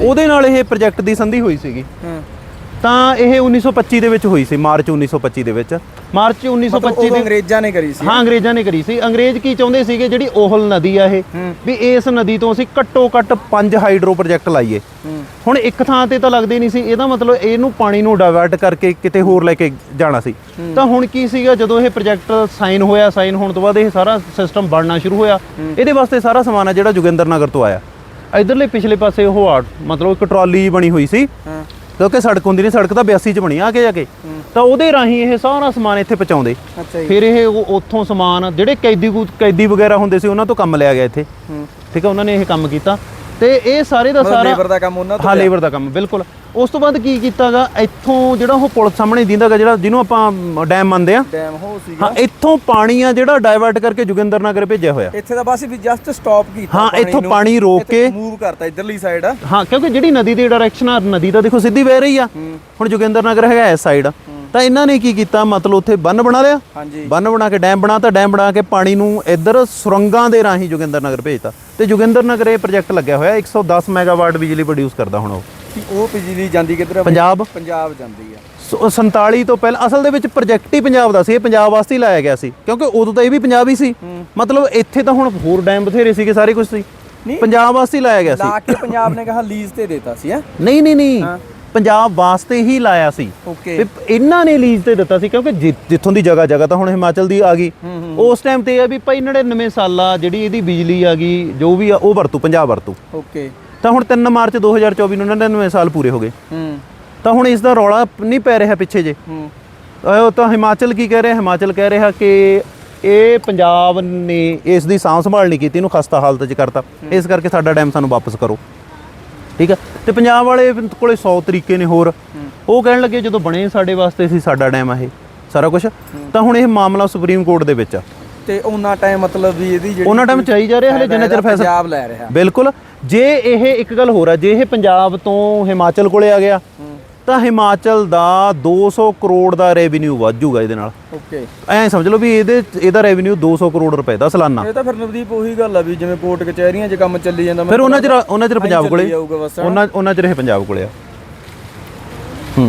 ਉਹਦੇ ਨਾਲ ਇਹ ਪ੍ਰੋਜੈਕਟ ਦੀ ਸੰਧੀ ਹੋਈ ਸੀਗੀ। ਤਾਂ ਇਹ 1925 ਦੇ ਵਿੱਚ ਹੋਈ ਸੀ ਮਾਰਚ 1925 ਦੇ ਵਿੱਚ। ਮਾਰਚ ਮਤਲਬ 1925 ਉਹ ਦੇ ਅੰਗਰੇਜ਼ਾਂ ਨੇ ਕਰੀ ਸੀ। ਹਾਂ ਅੰਗਰੇਜ਼ਾਂ ਨੇ ਕਰੀ ਸੀ। ਅੰਗਰੇਜ਼ ਕੀ ਚਾਹੁੰਦੇ ਸੀਗੇ? ਜਿਹੜੀ ਓਹਲ ਨਦੀ ਆ ਇਹ। ਵੀ ਇਸ ਨਦੀ ਤੋਂ ਅਸੀਂ ਘੱਟੋ ਘੱਟ ਪੰਜ ਹਾਈਡਰੋ ਪ੍ਰੋਜੈਕਟ ਲਾਈਏ। ਹੁਣ ਇੱਕ ਥਾਂ ਤੇ ਤਾਂ ਲੱਗਦੇ ਨਹੀਂ ਸੀ। ਇਹਦਾ ਮਤਲਬ ਇਹਨੂੰ ਪਾਣੀ ਨੂੰ ਡਾਇਵਰਟ ਕਰਕੇ ਕਿਤੇ ਹੋਰ ਲੈ ਕੇ ਜਾਣਾ ਸੀ। ਤਾਂ ਹੁਣ ਕੀ ਸੀਗਾ? ਜਦੋਂ ਇਹ ਪ੍ਰੋਜੈਕਟ ਸਾਈਨ ਹੋਇਆ ਸਾਈਨ ਹੋਣ ਤੋਂ ਬਾਅਦ ਇਹ ਸਾਰਾ ਸਿਸਟਮ ਬਣਨਾ ਸ਼ੁਰੂ ਹੋਇਆ। ਇਹਦੇ ਵਾਸਤੇ ਸਾਰਾ ਸਮਾਨ ਆ ਜਿਹੜਾ ਜੋਗਿੰਦਰ ਨਗਰ ਤੋਂ ਆਇਆ। ਇਧਰਲੇ ਪਿਛਲੇ ਪਾਸੇ ਉਹ ਆ ਮਤਲਬ ਇੱਕ ਟਰਾਲੀ ਬਣੀ ਹੋਈ ਸੀ। ਹਾਂ। ਕਿਉਂਕਿ ਸੜਕ ਹੁੰਦੀ ਨਹੀਂ ਸੜਕ ਤਾਂ 82 ਚ ਬਣੀ ਆ ਕੇ ਜਾ ਕੇ। ਤਾਂ ਉਹਦੇ ਰਾਹੀਂ ਇਹ ਸਾਰਾ ਸਮਾਨ ਇੱਥੇ ਪਹੁੰਚਾਉਂਦੇ। ਫਿਰ ਇਹ ਉਹ- ਉੱਥੋਂ ਸਮਾਨ ਜਿਹੜੇ ਕੈਦੀ ਕੈਦੀ ਵਗੈਰਾ ਹੁੰਦੇ ਸੀ ਉਹਨਾਂ ਤੋਂ ਕੰਮ ਲਿਆ ਗਿਆ ਇੱਥੇ। ਠੀਕ ਹੈ ਉਹਨਾਂ ਨੇ ਇਹ ਕੰਮ ਕੀਤਾ। ਤੇ ਇਹ ਸਾਰੇ ਦਾ ਸਾਰਾ ਲੇਬਰ ਦਾ ਕੰਮ ਉਹਨਾਂ ਤੋਂ ਹਾਂ ਲੇਬਰ ਦਾ ਕੰਮ ਬਿਲਕੁਲ। ਉਸ ਤੋਂ ਬਾਅਦ ਕੀ ਕੀਤਾਗਾ? ਇੱਥੋਂ ਜਿਹੜਾ ਉਹ ਪੁਲ ਸਾਹਮਣੇ ਦਿੰਦਾਗਾ ਜਿਹੜਾ ਜਿਹਨੂੰ ਆਪਾਂ ਡੈਮ ਮੰਨਦੇ ਆ। ਡੈਮ ਹੋ ਸੀਗਾ। ਹਾਂ ਇੱਥੋਂ ਪਾਣੀ ਆ ਜਿਹੜਾ ਡਾਇਵਰਟ ਕਰਕੇ ਜੋਗਿੰਦਰ ਨਗਰ ਭੇਜਿਆ ਹੋਇਆ। ਇੱਥੇ ਤਾਂ ਬਸ ਵੀ ਜਸਟ ਸਟਾਪ ਕੀਤਾ ਹਾਂ, ਇੱਥੋਂ ਪਾਣੀ ਰੋਕ ਕੇ- ਮੂਵ ਕਰਤਾ ਇਧਰਲੀ ਸਾਈਡ ਹਾਂ ਕਿਉਂਕਿ ਜਿਹੜੀ ਨਦੀ ਦੀ ਡਾਇਰੈਕਸ਼ਨ ਆ ਨਦੀ ਤਾਂ ਦੇਖੋ ਸਿੱਧੀ ਵਹਿ ਰਹੀ ਆ। ਹੁਣ ਜੋਗਿੰਦਰ ਨਗਰ ਹੈਗਾ ਇਸ ਸਾਈਡ ਤਾਂ ਇਹਨਾਂ ਨੇ ਕੀ ਕੀਤਾ? ਮਤਲਬ ਉੱਥੇ ਬੰਨ ਬਣਾ ਲਿਆ। ਹਾਂਜੀ। ਬੰਨ ਬਣਾ ਕੇ ਡੈਮ ਬਣਾਤਾ। ਡੈਮ ਬਣਾ ਕੇ ਪਾਣੀ ਨੂੰ ਇੱਧਰ ਸੁਰੰਗਾਂ ਦੇ ਰਾਹੀਂ ਜੋਗਿੰਦਰ ਨਗਰ ਭੇਜਤਾ। ਤੇ ਜੋਗਿੰਦਰ ਨਗਰ ਇਹ ਪ੍ਰੋਜੈਕਟ ਲੱਗਿਆ ਹੋਇਆ। 110 ਮੈਗਾਵਾਟ ਬਿਜਲੀ ਪ੍ਰੋਡਿਊਸ ਕਰਦਾ ਹੁਣ ਉਹ। ਉਹ ਬਿਜਲੀ ਜਾਂਦੀ ਕਿੱਧਰ ਆ? ਪੰਜਾਬ। ਪੰਜਾਬ ਜਾਂਦੀ ਆ। ਸੋ 47 ਤੋਂ ਪਹਿਲਾਂ ਅਸਲ ਦੇ ਵਿੱਚ ਪ੍ਰੋਜੈਕਟ ਹੀ ਪੰਜਾਬ ਦਾ ਸੀ। ਇਹ ਪੰਜਾਬ ਵਾਸਤੇ ਹੀ ਲਾਇਆ ਗਿਆ ਸੀ। ਕਿਉਂਕਿ ਉਦੋਂ ਤਾਂ ਇਹ ਵੀ ਪੰਜਾਬ ਹੀ ਸੀ। ਮਤਲਬ ਇੱਥੇ ਤਾਂ ਹੁਣ ਹੋਰ ਡੈਮ ਬਥੇਰੇ ਸੀਗੇ ਸਾਰੇ ਕੁਝ ਸੀ। ਨਹੀਂ। ਪੰਜਾਬ ਵਾਸਤੇ ਹੀ ਲਾਇਆ ਗਿਆ ਸੀ। ਲਾ ਕੇ ਪੰਜਾਬ ਨੇ ਕਹਾ ਲੀਜ਼ ਤੇ ਦੇਤਾ ਸੀ ਹੈ? ਨਹੀਂ ਨਹੀਂ ਨਹੀਂ। ਪੰਜਾਬ ਵਾਸਤੇ ਹੀ ਲਾਇਆ ਸੀ। ਓਕੇ ਇਹਨਾਂ ਨੇ ਲੀਜ਼ ਤੇ ਦਿੱਤਾ ਸੀ ਕਿਉਂਕਿ ਜਿ- ਜਿੱਥੋਂ ਦੀ ਜਗ੍ਹਾ ਜਗ੍ਹਾ ਤਾਂ ਹੁਣ ਹਿਮਾਚਲ ਦੀ ਆ ਗਈ। ਉਸ ਟਾਈਮ ਤੇ ਇਹ ਆ ਵੀ ਭਾਈ 99 ਸਾਲਾ ਜਿਹੜੀ ਇਹਦੀ ਬਿਜਲੀ ਆ ਗਈ ਜੋ ਵੀ ਆ ਉਹ ਵਰਤੂ ਪੰਜਾਬ ਵਰਤੂ। ਓਕੇ ਤਾਂ ਹੁਣ 3 ਮਾਰਚ 2024 ਨੂੰ 99 ਸਾਲ ਪੂਰੇ ਹੋ ਗਏ। ਹੂੰ। ਤਾਂ ਹੁਣ ਇਸ ਦਾ ਰੌਲਾ ਨਹੀਂ ਪੈ ਰਿਹਾ ਪਿੱਛੇ ਜੇ। ਹੂੰ। ਉਹ ਤਾਂ ਹਿਮਾਚਲ ਕੀ ਕਹਿ ਰਿਹਾ? ਹਿਮਾਚਲ ਕਹਿ ਰਿਹਾ ਕਿ ਇਹ ਪੰਜਾਬ ਨੇ ਇਸ ਦੀ ਸਾਂਭ ਸੰਭਾਲ ਨਹੀਂ ਕੀਤੀ ਇਹਨੂੰ ਖਸਤਾ ਹਾਲਤ 'ਚ ਕਰਤਾ। ਇਸ ਕਰਕੇ ਸਾਡਾ ਡੈਮ ਸਾਨੂੰ ਵਾਪਸ ਕਰੋ। ਠੀਕ ਹੈ? ਤੇ ਪੰਜਾਬ ਵਾਲੇ ਕੋਲੇ 100 ਤਰੀਕੇ ਨੇ ਹੋਰ। ਉਹ ਕਹਿਣ ਲੱਗੇ ਜਦੋਂ ਬਣੇ ਸਾਡੇ ਵਾਸਤੇ ਸੀ ਸਾਡਾ ਡੈਮ ਆ ਇਹ ਸਾਰਾ ਕੁਝ ਤਾਂ ਹੁਣ ਇਹ ਮਾਮਲਾ ਸੁਪਰੀਮ ਕੋਰਟ ਦੇ ਵਿੱਚ ਆ। ਤੇ ਉਹਨਾਂ ਟਾਈਮ ਮਤਲਬ ਵੀ ਇਹਦੀ ਜਿਹੜੀ ਉਹਨਾਂ ਟਾਈਮ ਚਾਈ ਜਾ ਰਿਹਾ ਹਲੇ ਜਿੰਨਾ ਚਿਰ ਫੈਸਲਾ ਪੰਜਾਬ ਲੈ ਰਿਹਾ। ਬਿਲਕੁਲ। ਜੇ ਇਹ ਇੱਕ ਗੱਲ ਹੋਰ ਆ ਜੇ ਇਹ ਪੰਜਾਬ ਤੋਂ ਹਿਮਾਚਲ ਕੋਲੇ ਆ ਗਿਆ ਤਾਂ ਹਿਮਾਚਲ ਦਾ 200 ਕਰੋੜ ਦਾ ਰੈਵਨਿਊ ਵਾਜੂਗਾ ਇਹਦੇ ਨਾਲ। ਓਕੇ। ਐਂ ਸਮਝ ਲਓ ਵੀ ਇਹਦੇ ਇਹਦਾ ਰੈਵਨਿਊ 200 ਕਰੋੜ ਰੁਪਏ ਦਾ ਸਾਲਾਨਾ। ਇਹ ਤਾਂ ਫਿਰ ਨਵਦੀਪ ਉਹੀ ਗੱਲ ਆ ਵੀ ਜਿਵੇਂ ਕੋਰਟ ਕਚਹਿਰੀਆਂ 'ਚ ਕੰਮ ਚੱਲੀ ਜਾਂਦਾ ਫਿਰ ਉਹਨਾਂ ਚਿਰ ਉਹਨਾਂ ਚਿਰ ਪੰਜਾਬ ਕੋਲੇ? ਉਹਨਾਂ ਉਹਨਾਂ ਚਿਰ ਇਹ ਪੰਜਾਬ ਕੋਲੇ ਆ।